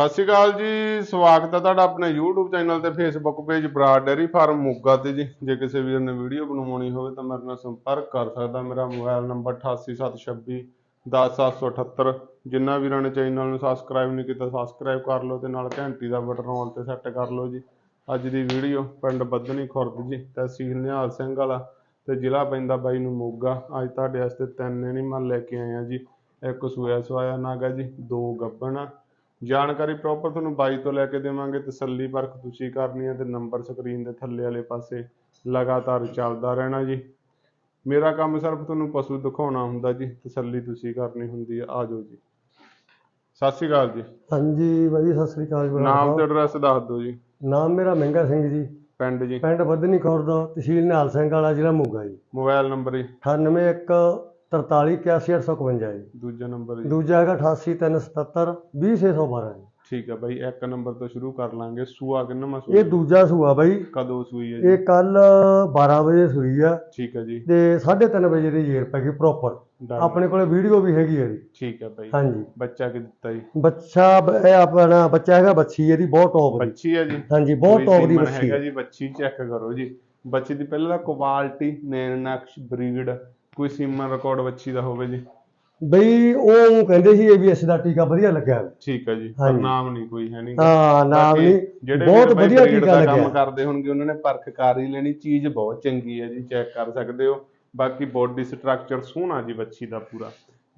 ਸਤਿ ਸ਼੍ਰੀ ਅਕਾਲ ਜੀ, ਸਵਾਗਤ ਹੈ ਤੁਹਾਡਾ ਆਪਣੇ YouTube ਚੈਨਲ ਤੇ Facebook page Brar dairy farm Moga ਤੇ ਜੀ। ਜੇ ਕਿਸੇ ਵੀਰ ਨੇ ਵੀਡੀਓ ਬਣਵਾਉਣੀ ਹੋਵੇ ਤਾਂ ਮੇਰੇ ਨਾਲ ਸੰਪਰਕ ਕਰ ਸਕਦਾ। ਮੇਰਾ ਮੋਬਾਈਲ ਨੰਬਰ 8876 10778 ਜਿਨ੍ਹਾਂ ਵੀਰਾਂ ਨੇ ਚੈਨਲ ਨੂੰ ਸਬਸਕ੍ਰਾਈਬ ਨਹੀਂ ਕੀਤਾ ਸਬਸਕ੍ਰਾਈਬ ਕਰ ਲਓ ਤੇ ਨਾਲ ਘੰਟੀ ਦਾ ਬਟਨ ਆਲ ਤੇ ਸੈੱਟ ਕਰ ਲਓ ਜੀ। ਅੱਜ ਦੀ ਵੀਡੀਓ ਪਿੰਡ ਬੱਧਨੀ ਖੁਰਦ ਜੀ, ਤਹਿਸੀਲ ਨਿਹਾਲ ਸਿੰਘ ਵਾਲਾ ਤੇ ਜ਼ਿਲ੍ਹਾ ਪੈਂਦਾ ਬਾਈ ਨੂੰ ਮੋਗਾ। ਅੱਜ ਤੁਹਾਡੇ ਵਾਸਤੇ ਤਿੰਨ ਐਨੀਮਲ ਲੈ ਕੇ ਆਏ ਆ ਜੀ। ਇੱਕ ਸੂਆ ਸਵਾਇਆ ਨਾਗਾ ਜੀ, ਦੋ ਗੱਬਣ ਜਾਣਕਾਰੀ ਪ੍ਰੋਪਰ ਤੁਹਾਨੂੰ ਬਾਈ ਤੋਂ ਲੈ ਕੇ ਦੇਵਾਂਗੇ ਤਸੱਲੀ ਪਰਖ ਤੁਸੀਂ ਕਰਨੀ ਹੈ ਤੇ ਨੰਬਰ ਸਕਰੀਨ ਦੇ ਥੱਲੇ ਵਾਲੇ ਪਾਸੇ ਲਗਾਤਾਰ ਚੱਲਦਾ ਰਹਿਣਾ ਜੀ। ਮੇਰਾ ਕੰਮ ਸਿਰਫ ਤੁਹਾਨੂੰ ਪਸ਼ੂ ਦਿਖਾਉਣਾ ਹੁੰਦਾ ਜੀ ਤਸੱਲੀ ਤੁਸੀਂ ਕਰਨੀ ਹੁੰਦੀ ਹੈ। ਆ ਜਾਓ ਜੀ। ਸਤਿ ਸ਼੍ਰੀ ਅਕਾਲ ਜੀ। ਹਾਂਜੀ ਬਾਈ ਸਤਿ ਸ੍ਰੀ ਅਕਾਲ ਜੀ। ਬਰਾੜ ਨਾਮ ਤੇ। ਐਡਰੈਸ ਦੱਸ ਦਿਓ ਜੀ। ਨਾਮ ਮੇਰਾ ਮਹਿੰਗਾ ਸਿੰਘ ਜੀ। ਪਿੰਡ ਜੀ। ਪਿੰਡ ਬੱਧਨੀ ਖੁਰਦ ਤਹਿਸੀਲ ਨਿਹਾਲ ਸਿੰਘ ਵਾਲਾ ਜ਼ਿਲ੍ਹਾ ਮੋਗਾ ਜੀ। ਮੋਬਾਈਲ ਨੰਬਰ ਜੀ। 9814381851 ਜੀ। ਦੂਜਾ ਨੰਬਰ ਜੀ। ਦੂਜਾ ਹੈਗਾ 88377 20612 ਜੀ। ਠੀਕ ਹੈ ਬਾਈ ਇੱਕ ਨੰਬਰ ਤੋਂ ਸ਼ੁਰੂ ਕਰ ਲਾਂਗੇ। ਸੂਆ ਕਿੰਨਾ ਇਹ ਸੂਆ ਦੂਜਾ ਸੂਆ ਬਾਈ। ਕਦੋਂ ਸੂਈ ਹੈ ਜੀ? ਇਹ ਕੱਲ 12 ਵਜੇ ਸੂਈ ਆ। ਠੀਕ ਹੈ ਜੀ। ਤੇ 3:30 ਵਜੇ ਦੀ ਜੇਰ ਪੈ ਗਈ ਪ੍ਰੋਪਰ Done. ਆਪਣੇ ਕੋਲੇ ਵੀਡੀਓ ਵੀ ਹੈਗੀ ਹੈ ਜੀ। ਠੀਕ ਹੈ ਬਾਈ। ਹਾਂਜੀ। ਬੱਚਾ ਕਿ ਦਿੱਤਾ ਜੀ? ਬੱਚਾ ਇਹ ਆਪਣਾ ਬੱਚਾ ਹੈਗਾ ਬੱਚੀ ਇਹਦੀ ਬਹੁਤ ਟੌਪ ਦੀ ਬੱਚੀ ਹੈ ਜੀ। ਹਾਂਜੀ ਬਹੁਤ ਕੋਈ ਟੌਪ ਦੀ ਸੀਮਨ ਬੱਚੀ ਹੈਗਾ ਹੈ। ਜੀ ਬੱਚੀ ਚੈੱਕ ਕਰੋ ਜੀ। ਬੱਚੀ ਦੀ ਪਹਿਲਾਂ ਕੁਆਲਿਟੀ ਨੈਣ ਨਕਸ਼ ਬਰੀਡ ਕੋਈ ਸੀਮਨ ਰਿਕਾਰਡ ਬੱਚੀ ਦਾ ਹੋਵੇ ਜੀ। ਬਈ ਉਹ ਕਹਿੰਦੇ ਸੀ ਏਬੀਐਸ ਦਾ ਟੀਕਾ ਵਧੀਆ ਲੱਗਿਆ। ਠੀਕ ਹੈ ਜੀ ਪਰ ਹਾਂਜੀ। ਨਾਮ ਨਹੀਂ ਕੋਈ ਹੈ ਨਹੀਂ ਹਾਂ ਨਾਮ ਬਾਕੀ ਨਹੀਂ ਜਿਹੜੇ ਬਹੁਤ ਵੀਰ ਬਾਈ ਵਧੀਆ breed ਟੀਕਾ ਦਾ ਕੰਮ ਲੱਗਿਆ ਕਰਦੇ ਹੋਣਗੇ ਉਹਨਾਂ ਨੇ ਪਰਖ ਕਰ ਹੀ ਲੈਣੀ ਚੀਜ਼ ਬਹੁਤ ਚੰਗੀ ਹੈ ਜੀ ਚੈੱਕ ਕਰ ਸਕਦੇ ਹੋ। ਬਾਕੀ ਬੋਡੀ ਸਟਰਕਚਰ ਸੋਹਣਾ ਜੀ ਬੱਚੀ ਦਾ ਪੂਰਾ।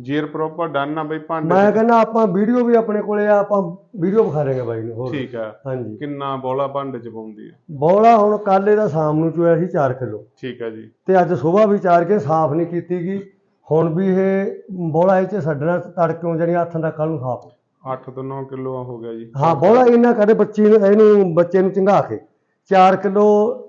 ਜੇਰ ਪ੍ਰੋਪਰ ਡਨ ਆ ਬਈ ਭਾਂਡੇ ਮੈਂ ਕਹਿੰਦਾ ਆਪਾਂ ਵੀਡੀਓ ਵੀ ਆਪਣੇ ਕੋਲੇ ਆ ਆਪਾਂ ਵੀਡੀਓ ਵਿਖਾ ਦੇਗੇ ਬਾਈ ਨੂੰ ਹੋਰ ਠੀਕ ਹੈ ਹਾਂਜੀ। ਕਿੰਨਾ ਬੋਲਾ ਭਾਂਡੇ ਚ ਪਾਉਂਦੀ ਹੈ ਬੌਲਾ ਹੁਣ ਕੱਲ ਇਹਦਾ ਸ਼ਾਮ ਨੂੰ ਚੋਇਆ ਸੀ 4 ਕਿਲੋ। ਠੀਕ ਹੈ ਜੀ। ਤੇ ਅੱਜ ਸਵੇਰ ਵੀ ਚਾਰ ਕੇ ਸਾਫ਼ ਨਹੀਂ ਕੀਤੀ ਗਈ ਹੁਣ ਵੀ ਇਹ ਬੌਲਾ ਇਹ ਚ ਛੱਡਣਾ ਤੜਕਿਓਂ ਜਿਹੜੀ ਹੱਥਾਂ ਦਾ ਕੱਲ ਨੂੰ ਸਾਫ਼। 8 ਤੋਂ 9 ਕਿਲੋ ਹੋ ਗਿਆ ਜੀ। ਹਾਂ ਬੌਲਾ ਇਹਨਾਂ ਕਦੇ ਬੱਚੀ ਨੂੰ ਇਹਨੂੰ ਬੱਚੇ ਨੂੰ ਚੰਗਾ ਕੇ 4 ਕਿਲੋ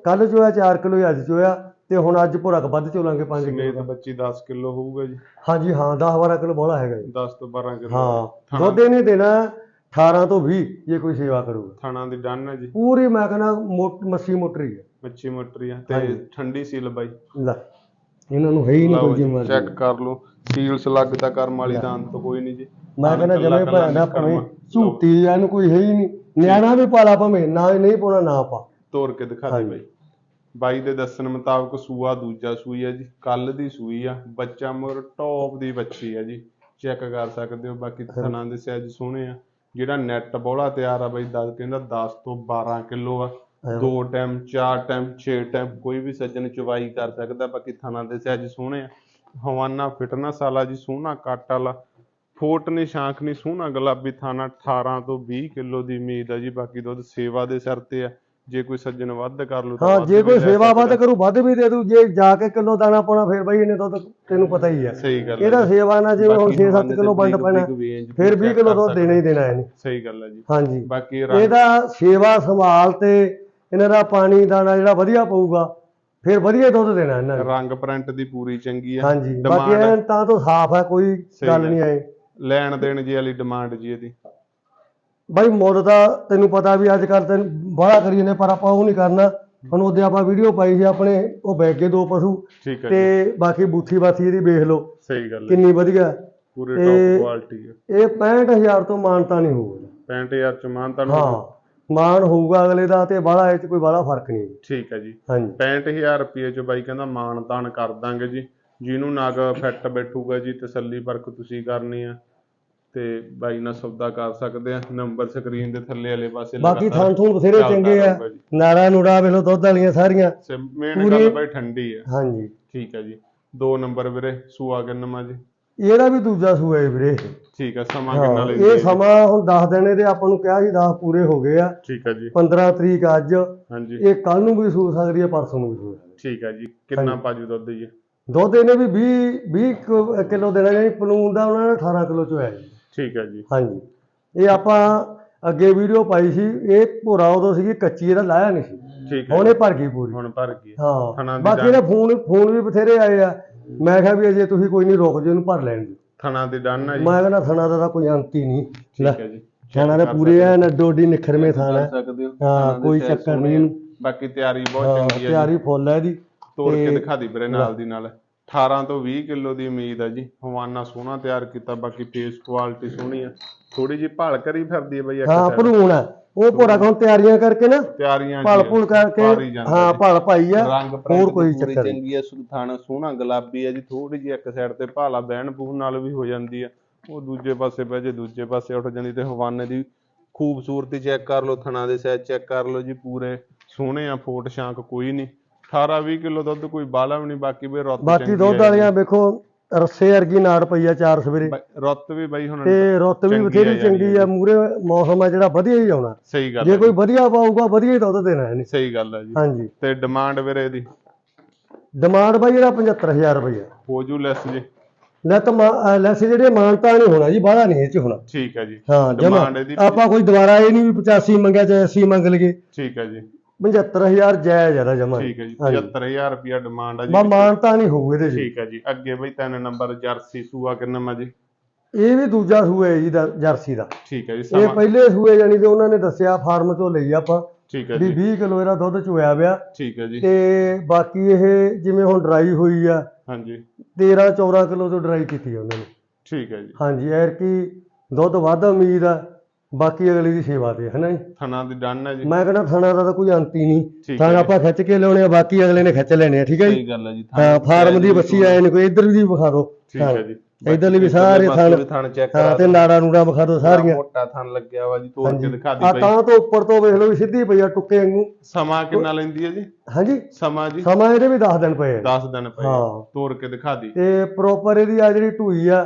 ਕੱਲ ਚੋਇਆ 4 ਕਿਲੋ ਅੱਜ ਚੋਇਆ। ਤੇ ਹੁਣ ਅੱਜ ਭੁਰਕ ਵੱਧ ਚੋਲਾਂਗੇ 5 ਸਮੇਤ ਕਿਲੋ ਬੱਚੀ 10 ਕਿਲੋ ਹੋਊਗਾ ਜੀ। ਹਾਂਜੀ ਹਾਂ 10 12 ਕਿਲੋ ਬੌਲਾ ਹੈਗਾ ਜੀ। 10 ਤੋਂ 12 ਕਿਲੋ। ਹਾਂ ਦੁੱਧ ਇਹਨੇ ਦੇਣਾ 18 ਤੋਂ 20 ਜੇ ਕੋਈ ਸੇਵਾ ਕਰੂਗਾ। ਥਾਣਾ ਦੀ ਡਨ ਹੈ ਜੀ। ਪੂਰੀ ਮੈਂ ਕਹਿੰਦਾ ਮੋ- ਮੱਛੀ ਮੋਟਰੀ ਹੈ। ਮੱਛੀ ਮਟਰੀ ਆ ਤੇ। ਠੰਡੀ ਸੀਲ ਬਾਈ। ਲੈ ਇਹਨਾਂ ਨੂੰ ਹੈ ਹੀ ਨਹੀਂ ਕੋਈ ਜਿੰਮਾ ਚੈੱਕ ਕਰ ਲਓ। ਸੀਲਸ ਲੱਗ ਤਾਂ ਕਰਮ ਵਾਲੀ ਦਾ ਅੰਤ ਕੋਈ ਨਹੀਂ ਜੀ। ਮੈਂ ਕਹਿੰਦਾ ਕੱਲਾ ਭੈਣ ਭਾਵੇਂ। ਝੂਟੀ ਜਾਂ ਕੋਈ ਹੈ ਹੀ ਨਹੀਂ। ਨਿਆਣਾ ਵੀ ਪਾਲਾ ਭਾਵੇਂ ਨਾ ਨਹੀਂ ਪਾਉਣਾ ਨਾ ਪਾ। ਤੋੜ ਕੇ ਦਿਖਾ ਦੇ। ਬਾਈ। ਬਾਈ ਦੇ ਦੱਸਣ ਮੁਤਾਬਕ ਸੂਆ ਦੂਜਾ ਸੂਈ ਹੈ ਜੀ ਕੱਲ ਦੀ ਸੂਈ ਆ ਬੱਚਾ ਮੋਰ ਟੌਪ ਦੀ ਬੱਚੀ ਹੈ ਜੀ ਚੈੱਕ ਕਰ ਸਕਦੇ ਹੋ ਬਾਕੀ ਥਣਾ ਦੇ ਸਾਈਜ਼ ਸੋਹਣੇ ਆ। ਜਿਹੜਾ ਨੈਟ ਬੋਲਾ ਤਿਆਰ ਆ ਬਾਈ ਦੱਸ ਕਹਿੰਦਾ 10 ਤੋਂ 12 ਕਿਲੋ ਆ। ਦੋ ਟਾਈਮ ਚਾਰ ਟਾਈਮ ਛੇ ਟਾਈਮ ਕੋਈ ਵੀ ਸੱਜਣ ਚਵਾਈ ਕਰ ਸਕਦਾ ਬਾਕੀ ਥਣਾ ਦੇ ਸਾਈਜ਼ ਸੋਹਣੇ ਆ। ਹਵਾਨਾ ਫਿਟਨੈਸ ਵਾਲਾ ਜੀ ਸੋਹਣਾ ਕੱਟ ਵਾਲਾ। ਫੋਟ ਨੀ ਸ਼ਾਂਖ ਨੀ ਸੋਹਣਾ ਗੁਲਾਬੀ ਥਾਣਾ 18 ਤੋਂ 20 ਕਿਲੋ ਦੀ ਉਮੀਦ ਆ ਜੀ ਬਾਕੀ ਦੁੱਧ ਸੇਵਾ ਦੇ ਸਿਰ ਤੇ ਆ। ਜੇ ਕੋਈ ਸੱਜਣ ਵੱਧ ਕਰ ਲੂ ਹਾਂ ਜੇ ਕੋਈ ਸੇਵਾ ਵੱਧ। ਕਰੂ ਵੱਧ ਵੀ ਦੇ ਦੂ ਜੇ ਜਾ ਕੇ ਕਿਲੋ ਦਾਣਾ ਪਾਉਣਾ ਫਿਰ ਬਾਈ ਇਹਨੇ ਦੁੱਧ ਤੈਨੂੰ ਪਤਾ ਹੀ ਹੈ ਸਹੀ ਗੱਲ ਹੈ ਇਹਦਾ। ਸੇਵਾ ਨਾਲ ਜਿਵੇਂ ਹੁਣ ਬਾਕੀ 6-7 ਹਵਾਨੇ ਕਿਲੋ ਵੰਡ ਪੈਣਾ ਫਿਰ ਵੀ 20 ਕਿਲੋ ਦੁੱਧ ਦੇਣਾ ਹੀ ਦੇਣਾ ਇਹਨੇ। ਸਹੀ ਗੱਲ ਹੈ ਜੀ। ਹਾਂਜੀ। ਬਾਕੀ ਇਹਦਾ ਸੇਵਾ ਸੰਭਾਲ ਤੇ ਇਹਨਾਂ ਦਾ ਪਾਣੀ ਦਾਣਾ ਜਿਹੜਾ ਵਧੀਆ ਪਊਗਾ ਫਿਰ ਵਧੀਆ ਦੁੱਧ ਦੇਣਾ ਇਹਨਾਂ ਨੇ। ਰੰਗ ਪ੍ਰਿੰਟ ਦੀ ਪੂਰੀ ਚੰਗੀ ਆ। ਹਾਂਜੀ। ਬਾਕੀ ਤਾਂ ਤੋਂ ਸਾਫ਼ ਹੈ ਕੋਈ ਗੱਲ। ਨਹੀਂ ਆਏ। ਲੈਣ ਦੇਣ ਜੀ ਵਾਲੀ ਡਿਮਾਂਡ ਜੀ ਇਹਦੀ। ਬਾਈ ਮੁੱਲ ਦਾ ਤੈਨੂੰ ਪਤਾ ਵੀ ਅੱਜ ਕੱਲ ਤੈਨੂੰ ਬੜਾ ਕਰੀ ਜਾਂਦੇ ਪਰ ਆਪਾਂ ਉਹ ਨਹੀਂ ਕਰਨਾ। ਹੁਣ ਉਹਦੇ ਆਪਾਂ ਵੀਡੀਓ ਪਾਈ ਸੀ ਆਪਣੇ ਉਹ ਬੈਗ ਕੇ ਦੋ ਪਸ਼ੂ। ਠੀਕ ਹੈ ਤੇ ਬਾਕੀ ਬੂਥੀ ਬਾਥੀ ਇਹਦੀ ਵੇਖ ਲਓ ਸਹੀ ਗੱਲ ਹੈ। ਕਿੰਨੀ ਵਧੀਆ। ਪੂਰੇ ਟੌਪ ਕੁਆਲਿਟੀ ਹੈ। ਇਹ 65000 ਤੋਂ ਮਾਨਤਾ ਨਹੀਂ ਹੋਊਗਾ 65000 ਚ ਮਾਨ ਹਾਂ ਤੁਹਾਨੂੰ ਮਾਨ ਹੋਊਗਾ ਅਗਲੇ ਦਾ ਤੇ ਬਾਹਲਾ ਇਹ ਚ ਕੋਈ ਬਾਹਲਾ ਫ਼ਰਕ ਨਹੀਂ ਠੀਕ ਹੈ ਜੀ। ਹਾਂਜੀ। 65000 ਰੁਪਏ ਚ ਬਾਈ ਕਹਿੰਦਾ ਮਾਨ ਤਾਨ ਕਰ ਦਾਂਗੇ ਜੀ। ਜਿਹਨੂੰ ਨਗ ਫਿੱਟ ਬੈਠੂਗਾ ਜੀ ਤਸੱਲੀ ਪਰਖ ਤੁਸੀਂ ਕਰਨੀ ਆ ਤੇ ਬਾਈ ਨਾਲ ਸੌਦਾ ਕਰ ਸਕਦੇ ਆ ਨੰਬਰ ਸਕਰੀਨ ਦੇ ਥੱਲੇ ਵਾਲੇ ਪਾਸੇ ਬਾਕੀ ਲਗਾਤਾਰ ਥਾਂ ਥੂਣ ਬਥੇਰੇ ਚੱਲਦਾ ਚੰਗੇ ਆ। ਰਹੂਗਾ ਜੀ। ਨੂੜਾ ਵੇਖ ਲਓ ਦੁੱਧ ਵਾਲੀਆਂ ਸਾਰੀਆਂ। ਮੇਨ ਪੂਰੀ- ਗੱਲ ਬਾਈ ਠੰਡੀ ਹੈ ਹਾਂਜੀ। ਠੀਕ ਹੈ ਜੀ। ਦੋ ਨੰਬਰ ਵੀਰੇ ਸੂਆ ਕਿੰਨਾ ਜੀ? ਇਹਦਾ ਵੀ ਦੂਜਾ ਸੂਆ ਹੈ ਵੀਰੇ। ਠੀਕ ਹੈ ਸਮਾਂ ਕਿੰਨਾ ਹਾਂ ਲੈਂਦੀ ਇਹ ਹੈ ਸਮਾਂ ਹੁਣ 10 ਦਿਨ ਇਹਦੇ ਆਪਾਂ ਨੂੰ ਕਿਹਾ ਸੀ 10 ਪੂਰੇ ਹੋ ਗਏ ਆ। ਠੀਕ ਹੈ ਜੀ। 15 ਤਰੀਕ ਅੱਜ। ਹਾਂਜੀ। ਇਹ ਕੱਲ ਨੂੰ ਵੀ ਸੂ ਸਕਦੀ ਹੈ ਪਰਸੋਂ ਨੂੰ ਵੀ ਸੂ ਸਕਦੀ ਠੀਕ ਹੈ ਜੀ। ਕਿੰਨਾ ਪਾਜੂ ਦੁੱਧ ਜੀ ਹੈ। ਦੁੱਧ ਇਹਨੇ ਵੀ 20 20 ਕਿਲੋ ਦੇਣਾ ਜਿਹੜੀ ਪਲੂਨ ਦਾ ਉਹਨਾਂ ਨੇ 18 ਕਿਲੋ ਚ ਹੋਇਆ ਜੀ। ਠੀਕ ਹੈ ਜੀ। ਹਾਂਜੀ। ਇਹ ਆਪਾਂ ਅੱਗੇ ਵੀਡੀਓ ਪਾਈ ਸੀ ਇਹ ਭੋਰਾ ਉਦੋਂ ਸੀਗੀ ਕੱਚੀ ਇਹਦਾ ਲਾਇਆ ਨਹੀਂ ਸੀ। ਠੀਕ ਹੈ ਹੁਣ ਇਹ ਭਰ ਗਈ ਪੂਰੀ। ਹੁਣ ਭਰ ਗਈ ਹਾਂ। ਦੀ ਬਾਕੀ ਇਹਦੇ ਫੋਨ ਫੋਨ ਵੀ ਬਥੇਰੇ ਆਏ ਆ। ਮੈਂ ਕਿਹਾ ਵੀ ਅਜੇ ਤੁਸੀਂ ਕੋਈ ਨਹੀਂ ਰੁਕ ਜੇ ਇਹਨੂੰ ਭਰ ਲੈਣ ਦਿਓ। ਥਣਾ ਦੀ ਡਨ ਹੈ ਜੀ। ਮੈਂ ਕਹਿੰਦਾ ਥਣਾ ਦਾ ਤਾਂ ਕੋਈ ਅੰਤ ਹੀ ਨਹੀਂ। ਠੀਕ ਹੈ ਜੀ। ਥਣਾ ਦੇ ਪੂਰੇ ਐ ਨੱਡੋ ਡੀ ਨਿਖਰਵੇਂ ਥਾਣਾ। ਹੋ। ਹਾਂ ਥਣਾ ਦੇ ਕੋਈ ਚੱਕਰ ਨਹੀਂ। ਬਾਕੀ ਤਿਆਰੀ ਬਹੁਤ ਚੰਗੀ ਹੈ ਤਿਆਰੀ ਫੁੱਲ ਹੈ ਇਹਦੀ। ਤੋੜ ਕੇ ਦਿਖਾ ਦੀ ਵੀਰੇ ਨਾਲ ਦੀ ਨਾਲ। 18 ਤੋਂ 20 ਕਿਲੋ ਦੀ ਉਮੀਦ ਆ ਜੀ। ਹਵਾਨਾ ਸੋਹਣਾ ਤਿਆਰ ਕੀਤਾ ਬਾਕੀ ਫੇਸ ਕੁਆਲਿਟੀ ਸੋਹਣੀ ਆ। ਥੋੜੀ ਜਿਹੀ ਭਾਲ ਕਰੀ ਫਿਰਦੀ ਹੈ ਬਈ ਇੱਕ ਹਾਂ side। ਭਰੂਣ ਆ। ਉਹ ਭੋਰਾ ਕੋਲ ਤਿਆਰੀਆਂ ਕਰਕੇ ਨਾ? ਤਿਆਰੀਆਂ ਭਲ ਜੀ ਭੁਲ ਕਰਕੇ। ਜਾਂਦਾ ਹਾਂ ਜੀ। ਭਲ ਪਾਈ ਆ। ਰੰਗ ਹੋਰ ਕੋਈ ਚੱਕਰ ਨਹੀਂ ਚੰਗੀ ਹੈ ਸੁਥਾਣਾ ਸੋਹਣਾ ਗੁਲਾਬੀ ਹੈ ਜੀ। ਥੋੜੀ ਜਿਹੀ ਇੱਕ ਸਾਈਡ ਤੇ ਭਾਲਾ ਬਹਿਣ ਬੂਹਣ ਨਾਲ ਵੀ ਹੋ ਜਾਂਦੀ ਆ। ਉਹ ਦੂਜੇ ਪਾਸੇ ਬਹਿ ਜੇ ਦੂਜੇ ਪਾਸੇ ਉੱਠ ਜਾਂਦੀ ਤੇ ਹਵਾਨੇ ਦੀ ਖੂਬਸੂਰਤੀ ਚੈੱਕ ਕਰ ਲਓ ਥਣਾ ਦੇ ਸਾਈਜ਼ ਚੈੱਕ ਕਰ ਲਓ ਜੀ। ਪੂਰੇ ਸੋਹਣੇ ਆ ਫੋਟ ਸ਼ਾਂਕ ਕੋਈ ਨਹੀਂ। 18 20 ਕਿਲੋ ਦੁੱਧ ਕੋਈ ਬਾਲਾ ਵੀ ਨਹੀਂ ਬਾਕੀ ਵੀ ਰੁੱਤ ਬਾਕੀ ਚੰਗੀ ਦੁੱਧ ਵਾਲੀਆਂ ਵੇਖੋ ਰੱਸੇ ਵਰਗੀ ਨਾੜ ਪਈ ਆ ਚਾਰ ਸਵੇਰੇ। ਰੁੱਤ ਵੀ ਬਾਈ ਹੁਣ ਤੇ ਰੁੱਤ ਵੀ ਚੰਗੀ ਆ ਬਥੇਰੀ ਯਾਰ ਚੰਗੀ। ਆ ਮੂਰੇ ਮੌਸਮ ਆ ਜਿਹੜਾ ਵਧੀਆ ਹੀ ਆਉਣਾ। ਸਹੀ ਗੱਲ ਜੇ ਹੈ ਕੋਈ ਵਧੀਆ ਪਾਊਗਾ ਵਧੀਆ ਹੀ ਦੁੱਧ ਦੇਣਾ ਇਹਨੇ। ਸਹੀ ਗੱਲ ਹੈ ਜੀ। ਹਾਂਜੀ। ਤੇ ਡਿਮਾਂਡ ਵੀਰੇ ਦੀ ਡਿਮਾਂਡ ਬਾਈ ਇਹਦਾ 75000 ਰੁਪਏ ਹੋ ਜੂ ਲੈਸ ਜੀ। ਲੈ ਤਾਂ ਲੈਸ ਜਿਹੜੇ ਮਾਨਤਾ ਨਹੀਂ ਹੋਣਾ ਜੀ ਬਾਹਲਾ ਨਹੀਂ ਇਹ ਚ ਹੋਣਾ। ਠੀਕ ਹੈ ਜੀ। ਹਾਂ ਜਮਾ। Demand ਇਹਦੀ- ਆਪਾਂ ਕੋਈ ਦੁਬਾਰਾ ਇਹ ਨਹੀਂ ਵੀ 85 ਮੰਗਿਆ ਚਾਹੇ 80 ਮੰਗ ਲਈਏ। ਠੀਕ ਹੈ ਜੀ। 75000 ਜਾਇਜ਼ ਆ ਜਮਾ। ਠੀਕ ਹੈ ਜੀ ਹਾਂਜੀ। 75000 ਰੁਪਿਆ ਡਿਮਾਂਡ ਆ ਜੀ। ਬਾ ਮਾਨਤਾ ਨਹੀਂ ਹੋਊ ਇਹਦੇ ਚ। ਠੀਕ ਹੈ ਜੀ ਅੱਗੇ ਬਈ ਤਿੰਨ ਨੰਬਰ ਜਰਸੀ ਸੂਆ ਕਿੰਨਾ ਮਾ ਜੀ? ਇਹ ਵੀ ਦੂਜਾ ਸੂਆ ਹੈ ਜੀ ਦਾ ਜਰਸੀ ਦਾ। ਠੀਕ ਹੈ ਜੀ ਇਹ ਪਹਿਲੇ ਸੂਏ ਜਾਨੀ ਤੇ ਉਹਨਾਂ ਨੇ ਦੱਸਿਆ ਫਾਰਮ ਤੋਂ ਲਈ ਆਪਾਂ। ਠੀਕ ਹੈ ਜੀ। 20 ਕਿਲੋ ਇਹਦਾ ਦੁੱਧ ਚੋਇਆ ਪਿਆ। ਠੀਕ ਹੈ ਜੀ। ਤੇ ਬਾਕੀ ਇਹ ਜਿਵੇਂ ਹੁਣ ਡਰਾਈ ਹੋਈ ਆ ਹਾਂਜੀ। 13 14 ਕਿਲੋ ਤੋਂ ਡਰਾਈ ਕੀਤੀ ਉਹਨਾਂ ਨੇ। ਠੀਕ ਹੈ ਜੀ। ਹਾਂਜੀ ਐਰ ਕੀ ਦੁੱਧ ਵੱਧ ਉਮੀਦ ਆ। ਬਾਕੀ ਅਗਲੀ ਦੀ ਸੇਵਾ ਤੇ ਹੈ ਨਾ ਜੀ? ਥਣਾ ਦੀ ਡਨ ਹੈ ਜੀ। ਮੈਂ ਕਹਿੰਦਾ ਥਾਣਾ ਦਾ ਤਾਂ ਕੋਈ ਅੰਤ ਹੀ ਨਹੀਂ। ਠੀਕ ਥਾਣਾ ਹੈ ਆਪਾਂ ਖਿੱਚ ਕੇ ਲਿਆਉਣੇ ਆ ਬਾਕੀ ਅਗਲੇ ਨੇ ਖਿੱਚ ਲੈਣੇ ਆ ਠੀਕ ਹੈ ਜੀ? ਸਹੀ ਗੱਲ ਹੈ ਜੀ ਹਾਂ ਫਾਰਮ ਦੀ ਬੱਸੀ ਆਏ ਨੇ ਕੋਈ ਇੱਧਰ ਵੀ ਵਿਖਾ ਦਿਓ। ਠੀਕ ਹੈ ਜੀ। ਇੱਧਰਲੀ ਵੀ ਸਾਰੇ ਥਣ ਥਣ ਚੈੱਕ ਹਾਂ ਤੇ ਨਾੜਾ ਨੂੜਾ ਵਿਖਾ ਦਿਓ ਸਾਰੀਆਂ। ਮੋਟਾ ਥਣ ਲੱਗਿਆ ਵਾ ਜੀ ਤੋੜ ਕੇ ਦਿਖਾ ਆ ਦੀ ਬਈ। ਤਾਂ ਤੋਂ ਉੱਪਰ ਤੋਂ ਵੇਖ ਲਓ ਵੀ ਸਿੱਧੀ ਪਈ ਆ ਟੁੱਕੇ ਵਾਂਗੂ। ਸਮਾਂ ਕਿੰਨਾ ਲੈਂਦੀ ਹੈ ਜੀ? ਹਾਂਜੀ। ਸਮਾਂ ਜੀ? ਸਮਾਂ ਇਹਦੇ ਵੀ 10 ਦਿਨ ਪਏ ਆ। 10 ਦਿਨ ਪਏ ਹਾਂ। ਤੋੜ ਕੇ ਦਿਖਾ ਦੀ। ਤੇ ਪ੍ਰੋਪਰ ਇਹਦੀ ਆ ਜਿਹੜੀ ਢੂਈ ਆ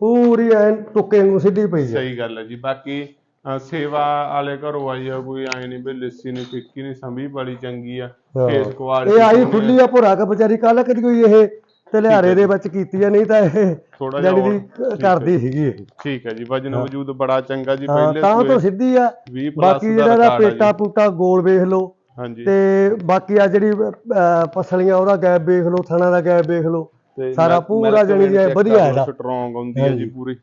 ਪੂਰੀ ਐਨ ਟੁੱਕੇ ਵਾਂਗੂ ਸਿੱਧੀ ਪਈ ਆ। ਸਹੀ ਗੱਲ ਹੈ ਜੀ ਬਾਕੀ ਸੇਵਾ ਵਾਲੇ ਘਰੋਂ ਆਈ ਆ ਕੋਈ ਆਏ ਨਹੀਂ ਵੀ ਲੱਸੀ ਨਹੀਂ ਟਿੱਕੀ ਨਹੀਂ ਸੰਭੀ ਬੜੀ ਚੰਗੀ ਆ ਹਾਂ। ਫੇਸ ਕੁਆਲਿਟੀ ਇਹ ਆਈ ਖੁੱਲੀ ਆ ਭੋਰਾ ਕ ਵਿਚਾਰੀ ਕੱਲ ਕਦੀ ਕੋਈ ਇਹ ਤਲਿਆਰੇ ਦੇ ਵਿੱਚ ਕੀਤੀ ਆ ਨਹੀਂ ਤਾਂ ਇਹ ਥੋੜਾ ਜਿਹਾ ਜਿਹੜੀ ਦੀ ਕਰਦੀ ਸੀਗੀ ਇਹ। ਠੀਕ ਹੈ ਜੀ ਵਜਨ ਵਜੂਦ ਬੜਾ ਚੰਗਾ ਜੀ ਹਾਂ ਪਹਿਲੇ ਤਾਂ ਤੋਂ ਸਿੱਧੀ ਆ। 20 ਪਲੱਸ ਬਾਕੀ ਦਾ ਜਿਹੜਾ ਆ ਪੇਟਾ ਪੂਟਾ ਗੋਲ ਵੇਖ ਲਓ। ਹਾਂਜੀ। ਤੇ ਬਾਕੀ ਆ ਜਿਹੜੀ ਪਸਲੀਆਂ ਉਹਦਾ ਗੈਪ ਵੇਖ ਲਓ ਥਣਾ ਦਾ ਗੈਪ ਵੇਖ ਲਓ। ਤੇ ਸਾਰਾ ਪੂਰਾ ਜਾਣੀ ਵਧੀਆ ਇਹਦਾ। ਸਟਰੋਂਗ ਹੁੰਦੀ ਹੈ ਜੀ। ਪੂਰੀ।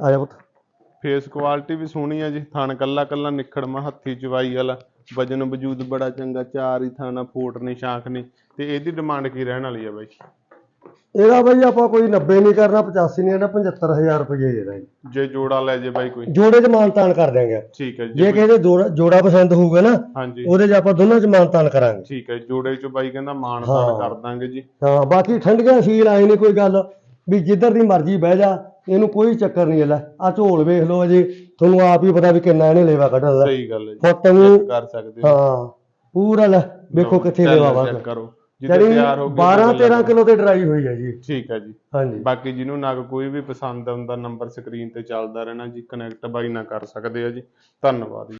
ਆ ਜਾ ਪੁੱਤ। ਫੇਸ ਕੁਆਲਿਟੀ ਵੀ ਸੋਹਣੀ ਹੈ ਜੀ ਥਣ ਕੱਲਾ ਕੱਲਾ ਨਿਖੜਮਾ ਹੱਥੀ ਚਵਾਈ ਵਾਲਾ। ਵਜਨ ਵਜੂਦ ਬੜਾ ਚੰਗਾ ਚਾਰ ਹੀ ਥਾਣਾ ਫੋਟ ਨਹੀਂ ਸ਼ਾਂਖ ਨਹੀਂ ਤੇ ਇਹਦੀ ਡਿਮਾਂਡ ਕੀ ਰਹਿਣ ਵਾਲੀ ਹੈ ਬਾਈ? ਇਹਦਾ ਬਈ ਆਪਾਂ ਕੋਈ 90 ਨਹੀਂ ਕਰਨਾ 85 ਨਹੀਂ ਇਹਦਾ 75000 ਰੁਪਏ ਇਹਦਾ ਜੀ ਜੇ ਜੋੜਾ ਲੈ ਜੇ ਬਾਈ ਕੋਈ। ਜੋੜੇ 'ਚ ਮਾਨਤਾਨ ਕਰ ਦਿਆਂਗੇ। ਠੀਕ ਹੈ ਜੀ ਜੇ ਕਿਸੇ ਜੋੜਾ- ਜੋੜਾ ਪਸੰਦ ਹੋਊਗਾ ਨਾ ਹਾਂਜੀ। ਉਹਦੇ 'ਚ ਆਪਾਂ ਦੋਨਾਂ 'ਚ ਮਾਨਤਾਨ ਕਰਾਂਗੇ। ਠੀਕ ਹੈ ਜੋੜੇ ਚ ਬਾਈ ਕਹਿੰਦਾ ਮਾਨਤਾਨ। ਕਰ ਦਾਂਗੇ ਜੀ। ਹਾਂ ਬਾਕੀ ਠੰਡੀਆਂ ਸੀਲ ਆਏ ਨਹੀਂ ਕੋਈ ਗੱਲ ਵੀ ਜਿੱਧਰ ਦੀ ਮਰਜ਼ੀ ਬਹਿ ਜਾ ਇਹਨੂੰ ਕੋਈ ਚੱਕਰ ਨਹੀਂ ਲੈ ਆ ਝੋਲ ਵੇਖ ਲਓ ਅਜੇ ਤੁਹਾਨੂੰ ਆਪ ਹੀ ਪਤਾ ਵੀ ਕਿੰਨਾ ਇਹਨੇ ਲੇਵਾ ਕੱਢਣ ਦਾ। ਸਹੀ ਗੱਲ ਹੈ ਜੀ। ਫੁੱਟ ਨੂੰ ਚੈੱਕ ਕਰ ਸਕਦੇ ਹੋ। ਹਾਂ ਪੂਰਾ ਲੈ ਵੇਖੋ ਕਿੱਥੇ ਲੇਵਾ ਚੈੱਕ ਵਾ ਕਰੋ। ਜਿੱਥੇ ਜਿਹੜੀ ਤਿਆਰ ਹੋ ਗਈ 12 13 ਕਿਲੋ ਤੇ ਡਰਾਈ ਹੋਈ ਹੈ ਜੀ। ਠੀਕ ਹੈ ਜੀ। ਹਾਂਜੀ। ਬਾਕੀ ਜਿਹਨੂੰ ਨਗ ਕੋਈ ਵੀ ਪਸੰਦ ਆਉਂਦਾ ਨੰਬਰ ਸਕਰੀਨ ਤੇ ਚੱਲਦਾ ਰਹਿਣਾ ਜੀ ਕਨੈਕਟ ਬਾਈ ਨਾਲ ਕਰ ਸਕਦੇ ਆ ਜੀ। ਧੰਨਵਾਦ